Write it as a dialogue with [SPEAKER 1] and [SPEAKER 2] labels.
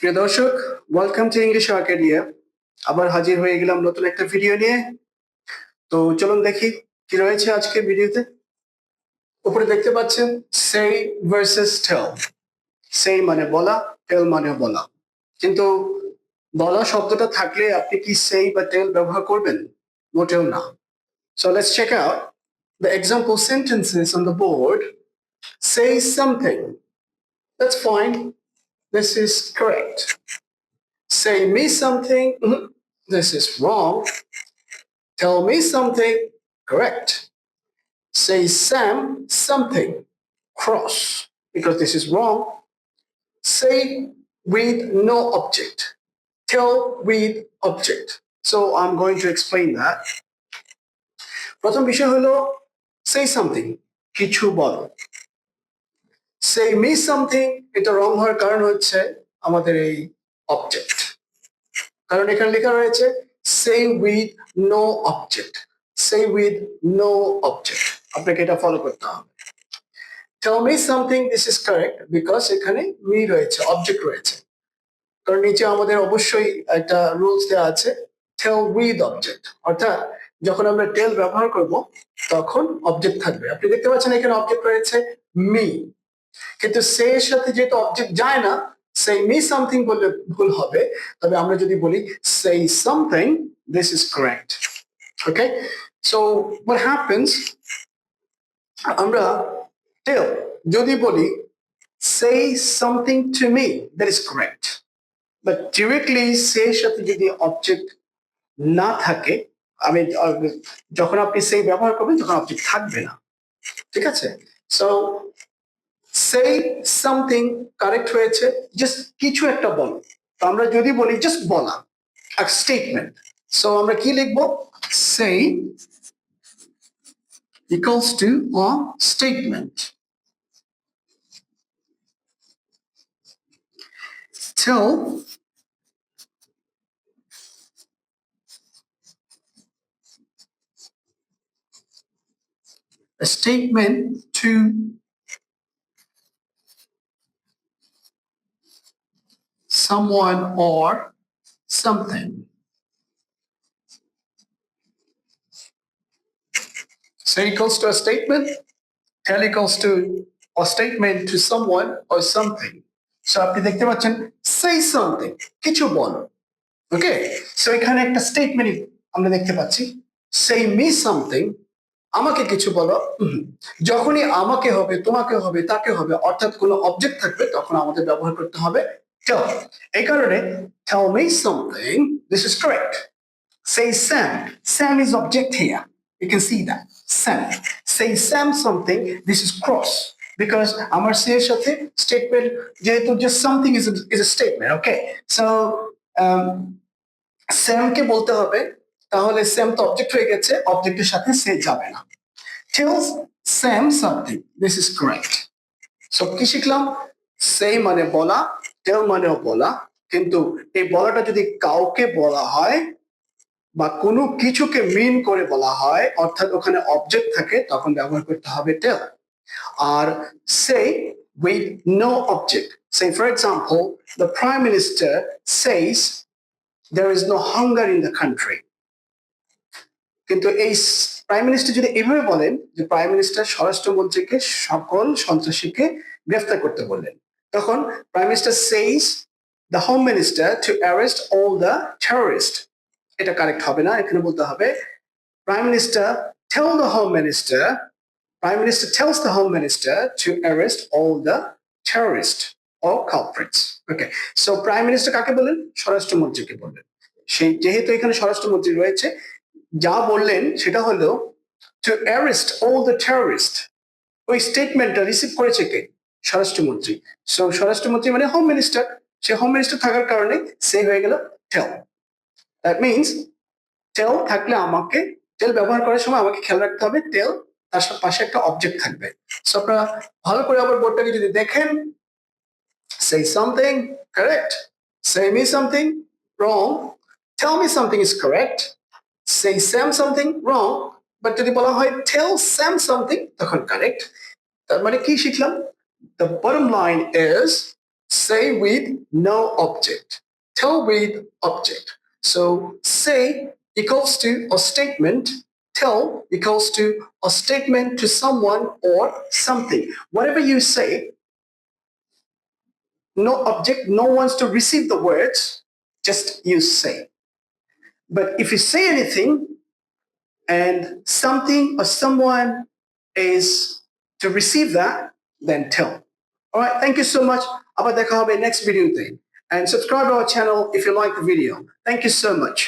[SPEAKER 1] প্রিয় দর্শক welcome to English Arcadia আবার হাজির হয়ে গেলাম নতুন একটা ভিডিও নিয়ে। তো চলুন দেখি কি রয়েছে আজকের ভিডিওতে উপরে দেখতে পাচ্ছেন সেই ভার্সেস টেল সেই মানে বলা টেল মানে বলা। কিন্তু বলা শব্দটা থাকলে আপনি কি সেই বা টেল ব্যবহার করবেন? মোটেও না। So let's check out the example sentences on the board say something that's fine this is correct say me something mhm, this is wrong tell me something correct say sam something cross because this is wrong say with no object tell with object so i'm going to explain that প্রথম বিষয় হলো say something কিছু বলো say miss something এটা রং হওয়ার কারণ হচ্ছে আমাদের এই অবজেক্ট কারণ এখানে লেখা রয়েছে, say with no object say with no object আপনাকে এটা ফলো করতে হবে। Tell me something, this is correct, because এখানে me রয়েছে অবজেক্ট রয়েছে। কারণ নিচে আমাদের অবশ্যই একটা রুলস দেওয়া আছে, tell with object অর্থাৎ যখন আমরা টেল ব্যবহার করব, তখন অবজেক্ট থাকবে। আপনি দেখতে পাচ্ছেন এখানে অবজেক্ট রয়েছে মি কিন্তু সে এর সাথে যেহেতু অবজেক্ট যায় না সেই মি সামথিং বললে ভুল হবে, তবে আমরা যদি বলি say something this is correct okay so what happens আমরা টেল যদি বলি say something to me that is correct but directly say সাথে যদি অবজেক্ট না থাকে আমি যখন আপনি সেই ব্যবহার করবেন, তখন অবজেক্ট থাকবে না। ঠিক আছে? সো সেই সামথিং কারেক্ট হয়েছে জাস্ট কিছু একটা বলো। তো আমরা যদি বলি জাস্ট বলা, এক স্টেটমেন্ট সো আমরা কি লিখব? সেই equals to a statement tell a statement to someone or something. Say equals to a statement, tell equals to a statement to someone or something. So আপনি দেখতে পাচ্ছেন say something কিছু বলো ওকে সো এখানে একটা স্টেটমেন্ট আমরা দেখতে পাচ্ছি say me something আমাকে কিছু বলো। যখনই আমাকে হবে তোমাকে হবে তাকে হবে অর্থাৎ কোনো অবজেক্ট থাকবে তখন আমাদের ব্যবহার করতে হবে tell এই কারণে tell me something this is correct say Sam Sam is object here you can see that Sam say Sam something this is cross because আমার সে এর সাথে statement যেহেতু just something is a, is a statement okay so um, স্যামকে বলতে হবে তাহলে Sam তো object হয়ে গেছে অবজেক্টের সাথে সে যাবে না tells Sam something this is correct so কি শিখলাম সেই মানে বলা টেল মানেও বলা, কিন্তু এই বলাটা যদি কাউকে বলা হয় বা কোনো কিছুকে মিন করে বলা হয়, অর্থাৎ ওখানে অবজেক্ট থাকে, তখন ব্যবহার করতে হবে টেল আর say with no object say for example the prime minister says there is no hunger in the country. কিন্তু এই প্রাইম মিনিস্টার যদি এইভাবে বলেন, যে প্রাইম মিনিস্টার স্বরাষ্ট্রমন্ত্রীকে সকল সন্ত্রাসীকে গ্রেফতার করতে বললেন তখন prime minister says the home minister to arrest all the terrorist এটা কারেক্ট হবে না, এখানে বলতে হবে prime minister tell the home minister prime minister tells the home minister to arrest all the terrorist O culprits okay so prime minister কাকে বললেন? স্বরাষ্ট্রমন্ত্রীকে বললেন। সেই যেহেতু এখানে স্বরাষ্ট্রমন্ত্রী রয়েছে, যা বললেন সেটা হলো to arrest all the terrorist ওই স্টেটমেন্টটা রিসিভ করেছে কে? স্বরাষ্ট্রমন্ত্রী। স্বরাষ্ট্রমন্ত্রী মানে হোম মিনিস্টার সে হোম মিনিস্টার থাকার কারণে সে হয়ে গেল টেল দ্যাট মিনস টেল থাকলে আমাকে টেল ব্যবহার করার সময় আমাকে খেয়াল রাখতে হবে টেল তার পাশে একটা অবজেক্ট থাকবে। সো আপনারা ভালো করে আবার বোর্ডটাকে যদি দেখেন, say something, correct? Say me something, wrong? Tell me something is correct? Say Sam something, wrong? But যদি বলা হয়, tell Sam something, তখন correct তার মানে কি শিখলাম? The bottom line is say with no object. Tell with object. So say equals to a statement. Tell equals to a statement to someone or something. Whatever you say, no object, no one's to receive the words, just you say. But if you say anything and something or someone is to receive that, then tell. All right, thank you so much. আবার দেখা হবে next video তে. And subscribe our channel if you like the video. Thank you so much.